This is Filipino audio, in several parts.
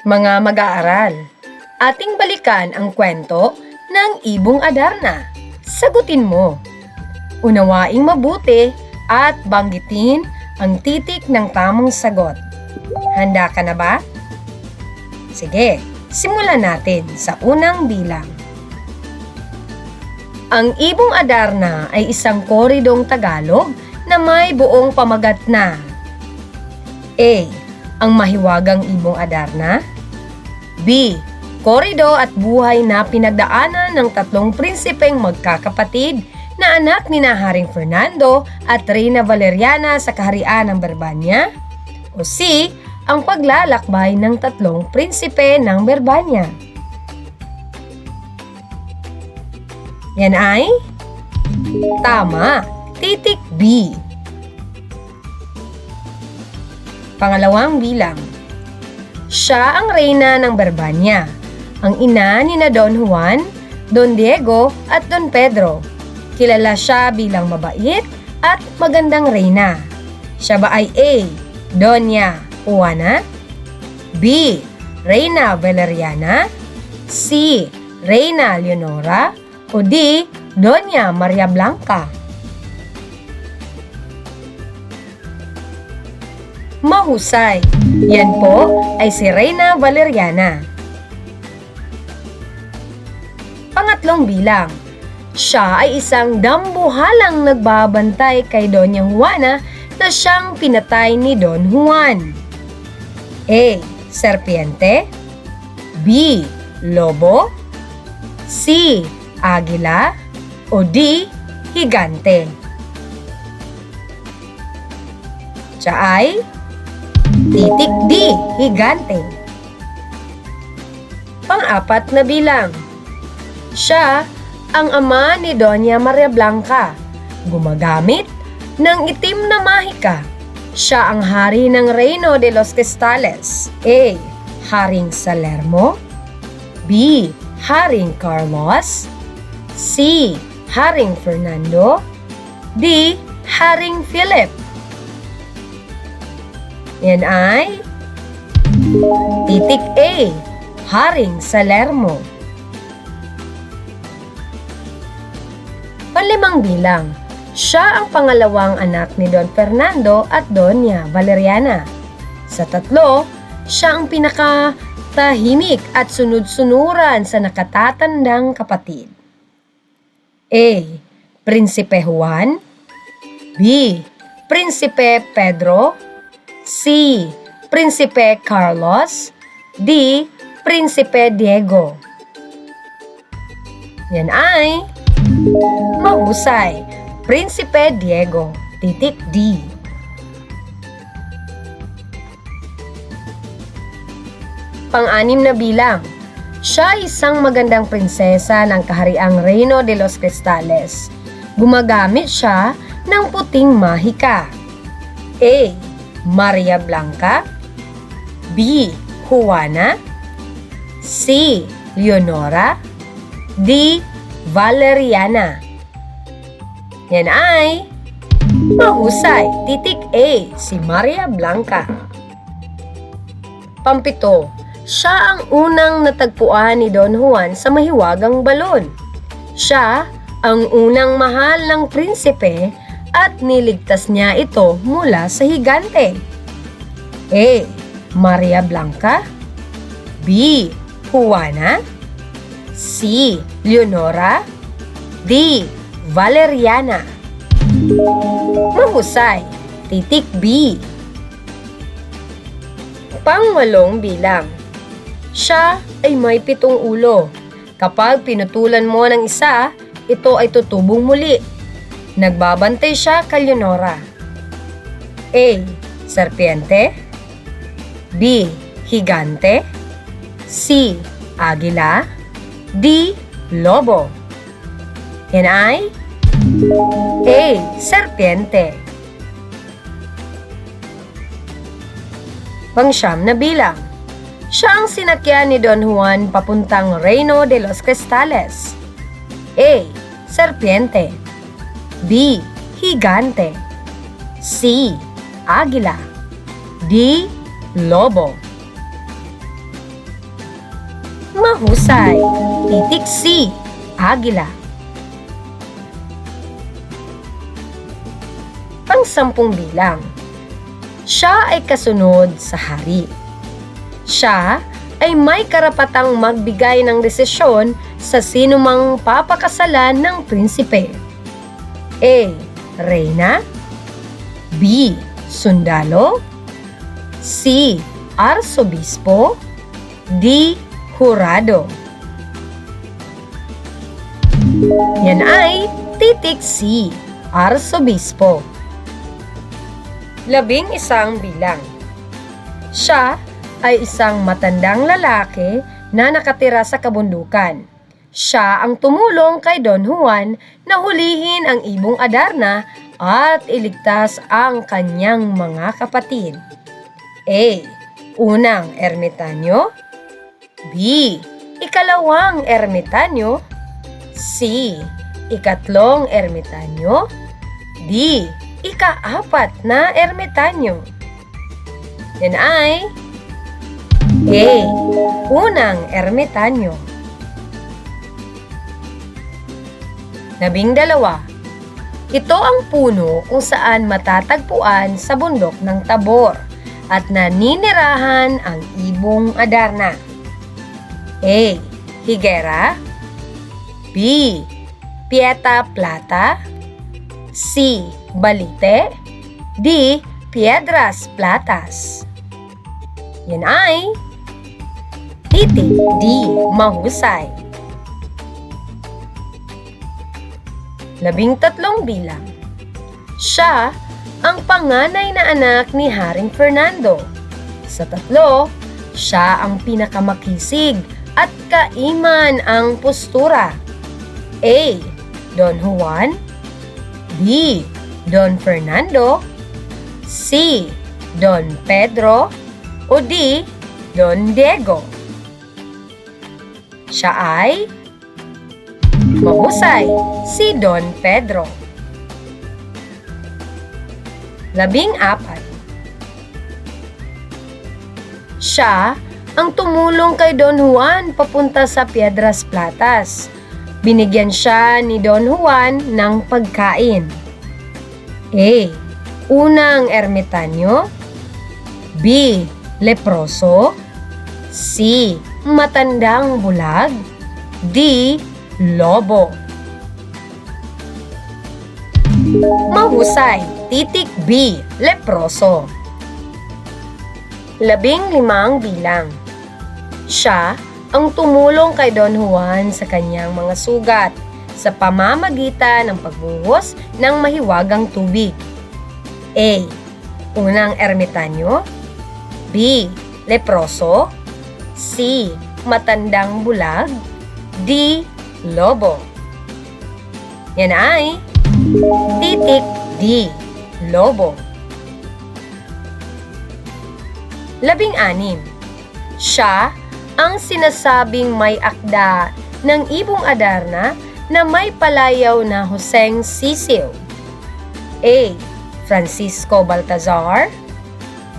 Mga mag-aaral, ating balikan ang kwento ng Ibong Adarna. Sagutin mo. Unawaing mabuti at banggitin ang titik ng tamang sagot. Handa ka na ba? Sige, simulan natin sa unang bilang. Ang Ibong Adarna ay isang koridong Tagalog na may buong pamagat na A. Ang mahiwagang Ibong Adarna B. Korido at buhay na pinagdaanan ng tatlong prinsipeng magkakapatid na anak ni na Haring Fernando at Reyna Valeriana sa kaharian ng Berbanya o C. Ang paglalakbay ng tatlong prinsipe ng Berbanya. Yan ay tama. Titik B. Pangalawang bilang. Siya ang reyna ng Berbanya, ang ina ni na Don Juan, Don Diego at Don Pedro. Kilala siya bilang mabait at magandang reyna. Siya ba ay A. Doña Juana? B. Reyna Valeriana? C. Reyna Leonora? O D. Doña Maria Blanca? Mahusay. Yan po ay si Reyna Valeriana. Pangatlong bilang. Siya ay isang dambuhalang nagbabantay kay Doña Juana na siyang pinatay ni Don Juan. A. Serpiente B. Lobo C. Agila o D. Higante. Siya ay Titik D, higante. Pang-apat na bilang. Siya ang ama ni Doña Maria Blanca. Gumagamit ng itim na mahika. Siya ang hari ng Reino de los Cristales. A. Haring Salermo B. Haring Carlos C. Haring Fernando D. Haring Philip yan ay titik A, Haring Salermo. Panlimang bilang, siya ang pangalawang anak ni Don Fernando at Doña Valeriana. Sa tatlo, siya ang pinakatahimik at sunod-sunuran sa nakatatandang kapatid. A. Prinsipe Juan B. Prinsipe Pedro C. Prinsipe Carlos D. Prinsipe Diego Yan ay mahusay. Prinsipe Diego. Titik D. Pang-anim na bilang. Siya ay isang magandang prinsesa ng kahariang Reino de los Cristales. Gumagamit siya ng puting mahika. A. Maria Blanca B. Juana C. Leonora D. Valeriana Yan ay mahusay. Titik A. Si Maria Blanca Pampito, siya ang unang natagpuan ni Don Juan sa mahiwagang balon. Siya ang unang mahal ng prinsipe at niligtas niya ito mula sa higante. A. Maria Blanca B. Juana C. Leonora D. Valeriana Mahusay Titik B Pangwalong bilang Siya ay may pitong ulo. Kapag pinutulan mo ng isa, ito ay tutubong muli. Nagbabantay siya kay Leonora. A. Serpiente B. Higante C. Agila D. Lobo Yan ay A. Serpiente Pangsyam na bilang Siya ang sinakyan ni Don Juan papuntang Reino de los Cristales A. Serpiente B. Higante C. Agila D. Lobo Mahusay. Titik C. Agila. Pangsampung bilang. Siya ay kasunod sa hari. Siya ay may karapatang magbigay ng desisyon sa sinumang papakasalan ng prinsipe. A. Reyna B. Sundalo C. Arsobispo D. Hurado Yan ay titik C. Arsobispo Labing isang bilang Siya ay isang matandang lalaki na nakatira sa kabundukan. Siya ang tumulong kay Don Juan na hulihin ang ibong Adarna at iligtas ang kanyang mga kapatid. A. Unang ermitanyo B. Ikalawang ermitanyo C. Ikatlong ermitanyo D. Ikaapat na ermitanyo Yan ay A. Unang ermitanyo Labing dalawa. Ito ang puno kung saan matatagpuan sa bundok ng Tabor at naninirahan ang ibong Adarna. A. Higera B. Pieta Plata C. Balite D. Piedras Platas Yan ay titik D. Mahusay labing tatlong bilang. Siya ang panganay na anak ni Haring Fernando. Sa tatlo, siya ang pinakamakisig at kaiman ang postura. A. Don Juan B. Don Fernando C. Don Pedro o D. Don Diego. Siya ay Mahusay, si Don Pedro. Labing apat. Siya ang tumulong kay Don Juan papunta sa Piedras Platas. Binigyan siya ni Don Juan ng pagkain. A. Unang ermitanyo B. Leproso C. Matandang bulag D lobo. Mahusay, titik B, leproso. Labing limang bilang. Siya ang tumulong kay Don Juan sa kanyang mga sugat sa pamamagitan ng pagbuhos ng mahiwagang tubig. A. Unang ermitanyo B. Leproso C. Matandang bulag D lobo. Yan ay titik D, lobo. Labing anim. Siya ang sinasabing may akda ng ibong Adarna na may palayaw na Hoseng Sisiw. A. Francisco Baltazar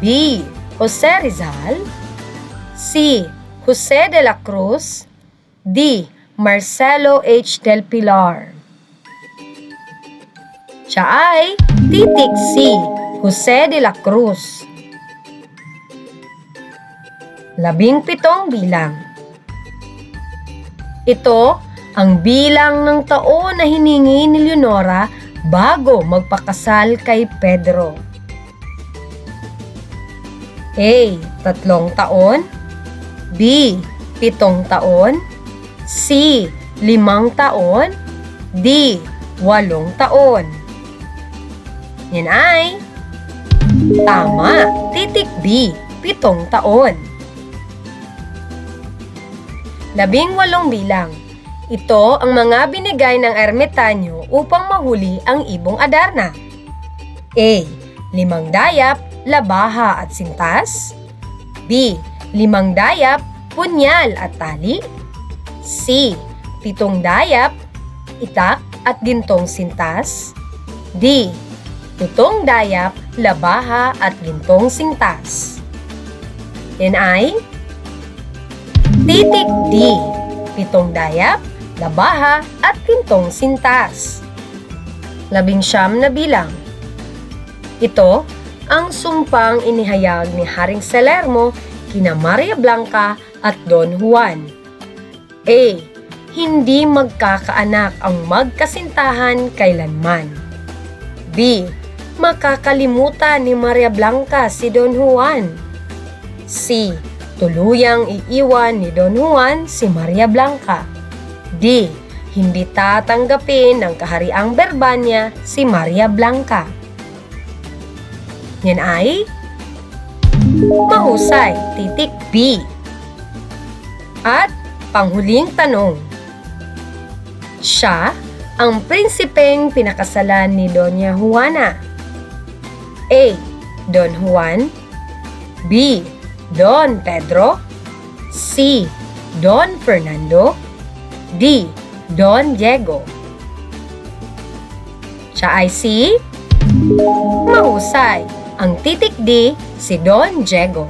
B. Jose Rizal C. Jose de la Cruz D. Marcelo H. Del Pilar. Siya ay Titik C. Jose de la Cruz. Labing pitong bilang. Ito ang bilang ng taon na hiningi ni Leonora bago magpakasal kay Pedro. A. Tatlong taon B. Pitong taon C. Limang taon D. Walong taon Yan ay Tama! Titik B. Pitong taon Labing walong bilang ito ang mga binigay ng ermitanyo upang mahuli ang ibong Adarna. A. Limang dayap, labaha at sintas. B. Limang dayap, punyal at tali. C. Pitong dayap, itak at gintong sintas. D. Pitong dayap, labaha at gintong sintas. Yan ay Titik D. Pitong dayap, labaha, at pintong sintas. Labing siyam na bilang. Ito ang sumpang inihayag ni Haring Salermo kina Maria Blanca at Don Juan. A. Hindi magkakaanak ang magkasintahan kailanman. B. Makakalimutan ni Maria Blanca si Don Juan. C. Tuluyang iiwan ni Don Juan si Maria Blanca. D. Hindi tatanggapin ng kahariang Berbanya si Maria Blanca. Yan ay mahusay, titik B. At panghuling tanong. Siya ang prinsipeng pinakasalan ni Doña Juana. A. Don Juan B. Don Pedro C. Don Fernando D. Don Diego Siya ay si Mahusay. Ang titik D si Don Diego.